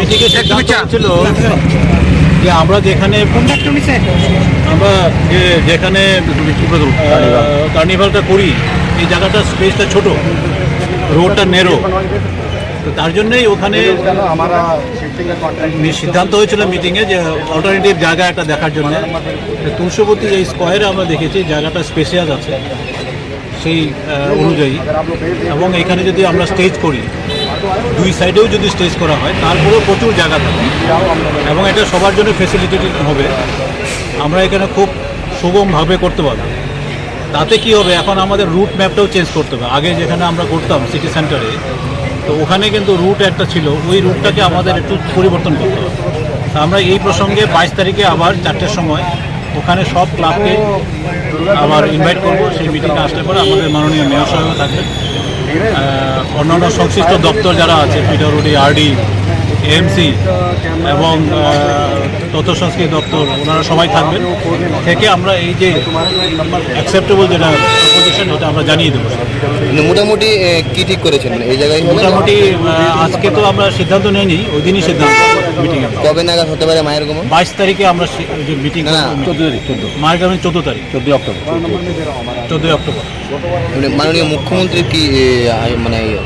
মিটিংয়ে সিদ্ধান্ত ছিল যে আমরা যেখানে আমরা যে- যেখানে কার্নিভালটা করি এই জায়গাটা স্পেসটা ছোট রোডটা নেরো তো তার জন্যই ওখানে সিদ্ধান্ত হয়েছিল মিটিংয়ে যে অল্টারনেটিভ জায়গা একটা দেখার জন্য। তুলসবতী এই স্কোয়ারে আমরা দেখেছি জায়গাটা স্পেশিয়াস আছে সেই অনুযায়ী। এবং এখানে যদি আমরা স্টেজ করি দুই সাইডেও যদি স্টেজ করা হয়, তারপরেও প্রচুর জায়গা থাকে। এবং এটা সবার জন্য ফেসিলিটেটেড হবে। আমরা এখানে খুব সুগমভাবে করতে পারব। তাতে কি হবে? এখন আমাদের রুট ম্যাপটাও চেঞ্জ করতে হবে। আগে যেখানে আমরা করতাম সিটি সেন্টারে তো ওখানে কিন্তু রুট একটা ছিল। ওই রুটটাকে আমাদের একটু পরিবর্তন করতে হবে। আমরা এই প্রসঙ্গে বাইশ তারিখে আবার চারটের সময় ওখানে সব ক্লাবকে আবার ইনভাইট করব। সেই মিটিংয়ে আসলে পরে আমাদের মাননীয় মেয়র সাহেবও থাকবেন। অন্যান্য সংশ্লিষ্ট দপ্তর যারা আছে পিডব্লিউডি আরডি এমসি এবং তথ্য সংস্কৃতি দপ্তর ওনারা সবাই থাকবেন। থেকে আমরা এই যে অ্যাকসেপ্টেবল যেটা প্রপোজিশন এটা আমরা জানিয়ে দেবো। মানে মোটামুটি কি ঠিক করেছেন? এই জায়গায় মোটামুটি আজকে তো আমরা সিদ্ধান্ত নিইনি ওই দিনই সিদ্ধান্ত মিটিং কবে নাগাদ হতে পারে মায়ের গমন? বাইশ তারিখে আমরা মিটিং চোদ্দ তারিখ চোদ্দ। মায়ের গ্রামে চোদ্দ তারিখ। চোদ্দই অক্টোবর। চোদ্দই অক্টোবর। মানে মাননীয় মুখ্যমন্ত্রীর কি মানে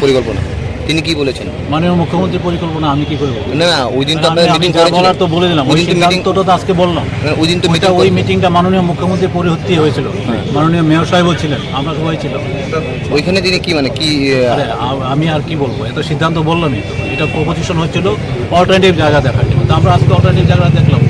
পরিকল্পনা? তিনি কি বলেছেন? মাননীয় মুখ্যমন্ত্রীর পরিকল্পনা আমি কি করে না না ওই দিন তো আমি- আপনারা মিটিং করেছিলেন। তো বলে দিলাম ওই ওই দিন তো সিদ্ধান্তটা তো আজকে বললাম। ওই দিন তো মিটিং ওই মিটিংটা মাননীয় মুখ্যমন্ত্রীর পরিহত্যি হয়েছিল। মাননীয় মেয়র সাহেবও ছিলেন আমরা সবাই ছিলাম। ওইখানে তিনি কি মানে কি আমি আর কি বলব? এত সিদ্ধান্ত বললামই তো। এটা প্রপোজিশন হচ্ছিল অল্টারনেটিভ জায়গা দেখার জন্য। তো আমরা আজকে অল্টারনেটিভ জায়গা দেখলাম।